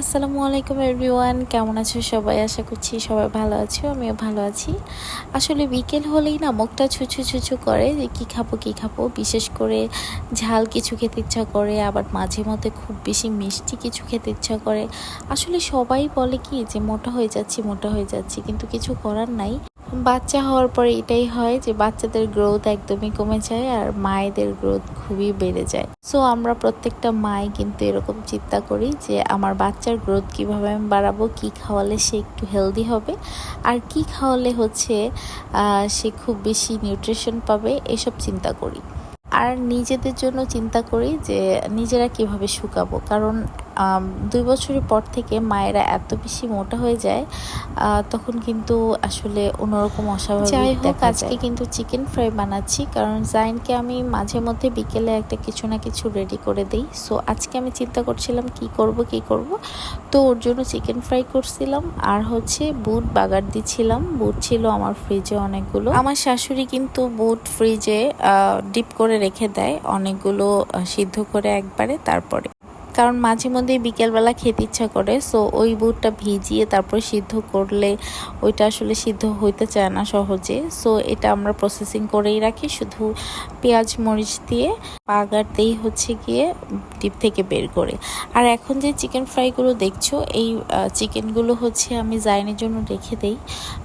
আসসালামু আলাইকুম এভরিওয়ান। কেমন আছো সবাই? আশা করছি সবাই ভালো আছো, আমিও ভালো আছি। আসলে বিকেল হলেই না মুখটা ছুছু ছুছু করে যে কী খাব কী খাব। বিশেষ করে ঝাল কিছু খেতে ইচ্ছা করে, আবার মাঝে মধ্যে খুব বেশি মিষ্টি কিছু খেতে ইচ্ছা করে। আসলে সবাই বলে কি যে মোটা হয়ে যাচ্ছি, মোটা হয়ে যাচ্ছি, কিন্তু কিছু করার নাই। বাচ্চা হওয়ার পরে এটাই হয় যে বাচ্চাদের গ্রোথ একদমই কমে যায় আর মায়েদের গ্রোথ খুবই বেড়ে যায়। সো আমরা প্রত্যেকটা মাই কিন্তু এরকম চিন্তা করি যে আমার বাচ্চার গ্রোথ কীভাবে আমি বাড়াবো, কি খাওয়ালে সে একটু হেলদি হবে আর কি খাওয়ালে হচ্ছে সে খুব বেশি নিউট্রিশন পাবে, এসব চিন্তা করি। আর নিজেদের জন্য চিন্তা করি যে নিজেরা কীভাবে শুকাবো, কারণ দুই বছরের পর থেকে মায়েরা এত বেশি মোটা হয়ে যায় তখন কিন্তু আসলে অন্যরকম অস্বাভাবিক যাই হোক, আজকে কিন্তু চিকেন ফ্রাই বানাচ্ছি কারণ জাইনকে আমি মাঝে মধ্যে বিকেলে একটা কিছু না কিছু রেডি করে দিই। সো আজকে আমি চিন্তা করছিলাম কি করব কি করব। তো ওর জন্য চিকেন ফ্রাই করছিলাম আর হচ্ছে বুট বাগার দিচ্ছিলাম। বুট ছিল আমার ফ্রিজে অনেকগুলো। আমার শাশুড়ি কিন্তু বুট ফ্রিজে ডিপ করে রেখে দেয় অনেকগুলো সিদ্ধ করে একবারে তারপরে। কারণ মাঝে মধ্যে বিকেলবেলা খেতে ইচ্ছা করে সো ওই বুটটা ভিজিয়ে তারপর সিদ্ধ করলে ওইটা আসলে সিদ্ধ হইতে চায় না সহজে। সো এটা আমরা প্রসেসিং করেই রাখি, শুধু পেঁয়াজ, মরিচ দিয়ে পাগারতেই হচ্ছে গিয়ে ডিপ থেকে বের করে। আর এখন যে চিকেন ফ্রাইগুলো দেখছ, এই চিকেনগুলো হচ্ছে আমি জাইনের জন্য রেখে দেই।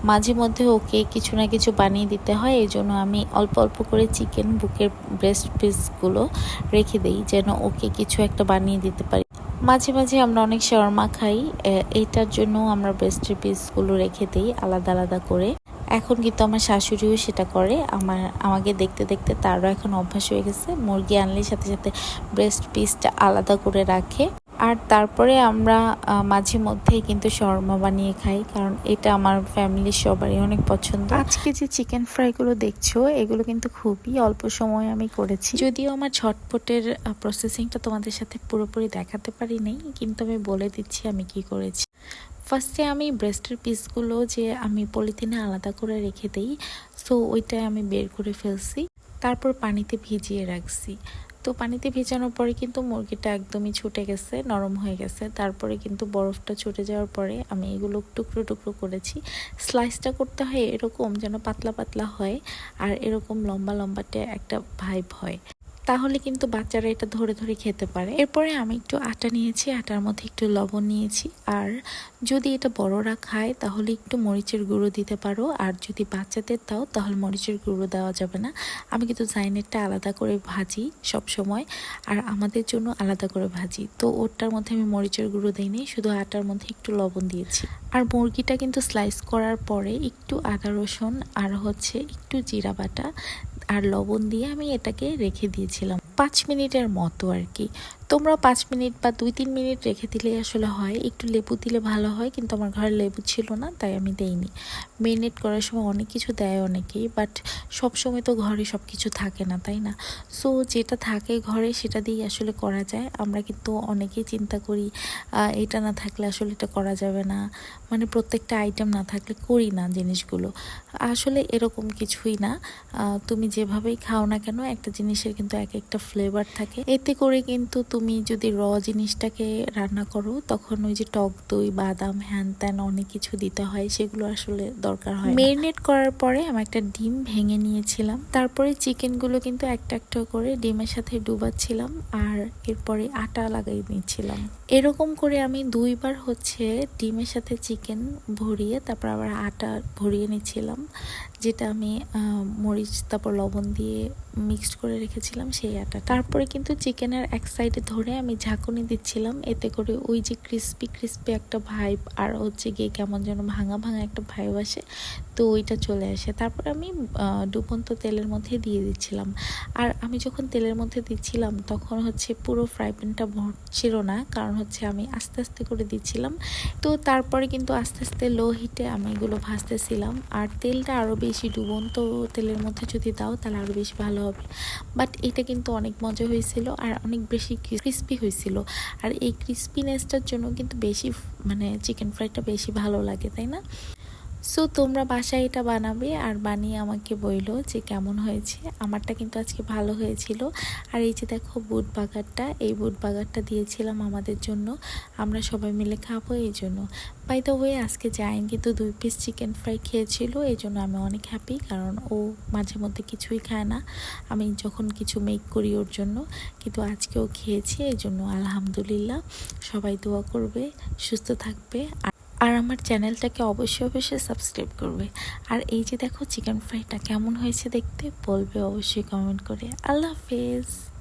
মাঝে মধ্যে ওকে কিছু না কিছু বানিয়ে দিতে হয়, এই জন্য আমি অল্প অল্প করে চিকেন বুকের ব্রেস্ট পিসগুলো রেখে দেই, যেন ওকে কিছু একটা বানিয়ে দিতে মাঝে মাঝে আমরা অনেক শর্মা খাই এইটার জন্য আমরা ব্রেস্টের পিসগুলো রেখে দিই আলাদা আলাদা করে। এখন কিন্তু আমার শাশুড়িও সেটা করে। আমার, আমাকে দেখতে দেখতে তারও এখন অভ্যাস হয়ে গেছে। মুরগি আনলে সাথে সাথে ব্রেস্ট পিসটা আলাদা করে রাখে। আর তারপরে আমরা মাঝে মধ্যেই কিন্তু শর্মা বানিয়ে খাই কারণ এটা আমার ফ্যামিলির সবারই অনেক পছন্দ। আজকে যে চিকেন ফ্রাইগুলো দেখছ এগুলো কিন্তু খুবই অল্প সময় আমি করেছি। যদিও আমার ঝটপটের প্রসেসিংটা তোমাদের সাথে পুরোপুরি দেখাতে পারি নাই কিন্তু আমি বলে দিচ্ছি আমি কি করেছি। ফার্স্টে আমি ব্রেস্টের পিসগুলো যে আমি পলিথিনে আলাদা করে রেখে দিই সো ওইটাই আমি বের করে ফেলছি। তারপর পানিতে ভিজিয়ে রাখছি। তো পানিতে ভেজানোর পরে কিন্তু মুরগিটা একদমই ছুটে গেছে, নরম হয়ে গেছে। তারপরে কিন্তু বরফটা ছুটে যাওয়ার পরে আমি এগুলো টুকরো টুকরো করেছি। স্লাইসটা করতে হয় এরকম যেন পাতলা পাতলা হয় আর এরকম লম্বা লম্বাটে একটা ভাইব হয়। তাহলে কিন্তু বাচ্চারা এটা ধরে ধরে খেতে পারে। এরপরে আমি একটু আটা নিয়েছি, আটার মধ্যে একটু লবণ নিয়েছি। আর যদি এটা বড়রা খায়, তাহলে একটু মরিচের গুঁড়ো দিতে পারো। আর যদি বাচ্চাদের দাও, তাহলে মরিচের গুঁড়ো দেওয়া যাবে না। আমি কিন্তু জাইনেরটা আলাদা করে ভাজি সব সময় আর আমাদের জন্য আলাদা করে ভাজি। তো ওটার মধ্যে আমি মরিচের গুঁড়ো দিইনি, শুধু আটার মধ্যে একটু লবণ দিয়েছি। আর মুরগিটা কিন্তু স্লাইস করার পরে একটু আদা রসুন আর হচ্ছে একটু জিরা বাটা আর লবণ দিয়ে আমি এটাকে রেখে দিয়েছিলাম। পাঁচ মিনিটের মতো আর কি। তোমরা পাঁচ মিনিট বা দুই, তিন মিনিট রেখে দিলে আসলে হয়। একটু লেবু দিলে ভালো হয়, কিন্তু আমার ঘরে লেবু ছিল না, তাই আমি দেইনি। মেরিনেট করার সময় অনেক কিছু দেয় অনেকেই, বাট সব সময় তো ঘরে সব কিছু থাকে না, তাই না? সো, যেটা থাকে ঘরে সেটা দিয়েই আসলে করা যায়। আমরা কিন্তু অনেকেই চিন্তা করি এটা না থাকলে আসলে এটা করা যাবে না। মানে প্রত্যেকটা আইটেম না থাকলে করি না জিনিসগুলো। আসলে এরকম কিছুই না। তুমি যেভাবেই খাও না কেন, একটা জিনিসের কিন্তু এক একটা ফ্লেভার থাকে। এতে করে কিন্তু তুমি যদি র জিনিসটাকে রান্না করো, তখন ওই যে টক দই, বাদাম, হ্যান ত্যান অনেক কিছু দিতে হয়, সেগুলো আসলে দরকার হয় মেরিনেট করার পরে আমি একটা ডিম ভেঙে নিয়েছিলাম। তারপরে চিকেনগুলো কিন্তু একটা একটা করে ডিমের সাথে ডুবাচ্ছিলাম আর এরপরে আটা লাগাই নিয়েছিলাম। এরকম করে আমি দুইবার হচ্ছে ডিমের সাথে চিকেন ভরিয়ে, তারপর আবার আটা ভরিয়ে নিয়েছিলাম, যেটা আমি মরিচ, তারপর লবণ দিয়ে মিক্সড করে রেখেছিলাম সেই আটা তারপরে কিন্তু চিকেনের এক সাইডে ধরে আমি ঝাঁকুনি দিচ্ছিলাম। এতে করে ওই যে ক্রিস্পি ক্রিস্পি একটা ভাইব আর হচ্ছে গিয়ে কেমন যেন ভাঙা ভাঙা একটা ভাইব আসে। তো ওইটা চলে আসে। তারপর আমি ডুবন্ত তেলের মধ্যে দিয়ে দিচ্ছিলাম। আর আমি যখন তেলের মধ্যে দিচ্ছিলাম, তখন হচ্ছে পুরো ফ্রাই প্যানটা ভরছিল না। কারণ হচ্ছে আমি আস্তে আস্তে করে দিচ্ছিলাম। তো তারপরে কিন্তু আস্তে আস্তে লো হিটে আমি এগুলো ভাজতেছিলাম। আর তেলটা আরও বেশি ডুবন্ত তেলের মধ্যে যদি দাও, তাহলে আরও বেশি ভালো হবে। বাট এটা কিন্তু অনেক মজা হয়েছিল। আর অনেক বেশি ক্রিস্পি হয়েছিল। আর এই ক্রিস্পিনেসটার জন্য কিন্তু বেশি মানে চিকেন ফ্রাইটা বেশি ভালো লাগে, তাই না? সো তোমরা বাসায় এটা বানাবে আর বানিয়ে আমাকে বইলো যে কেমন হয়েছে। আমারটা কিন্তু আজকে ভালো হয়েছিল। আর এই যে দেখো বুট বাগারটা, এই বুট বাগারটা দিয়েছিলাম আমাদের জন্য। আমরা সবাই মিলে খাব এই জন্য। বাই দ্য ওয়ে আজকে জাইন কিন্তু দুই পিস চিকেন ফ্রাই খেয়েছিল, এই জন্য আমি অনেক হ্যাপি কারণ ও মাঝে মধ্যে কিছুই খায় না। আমি যখন কিছু মেক করি ওর জন্য, কিন্তু আজকেও খেয়েছি, এই জন্য আলহামদুলিল্লাহ। সবাই দোয়া করবে, সুস্থ থাকবে। আর আমার চ্যানেলটাকে অবশ্যই অবশ্যই সাবস্ক্রাইব করবে। আর এই যে দেখো, চিকেন ফ্রাইটা কেমন হয়েছে দেখতে, বলবে অবশ্যই কমেন্ট করে। আল্লাহ হাফেজ।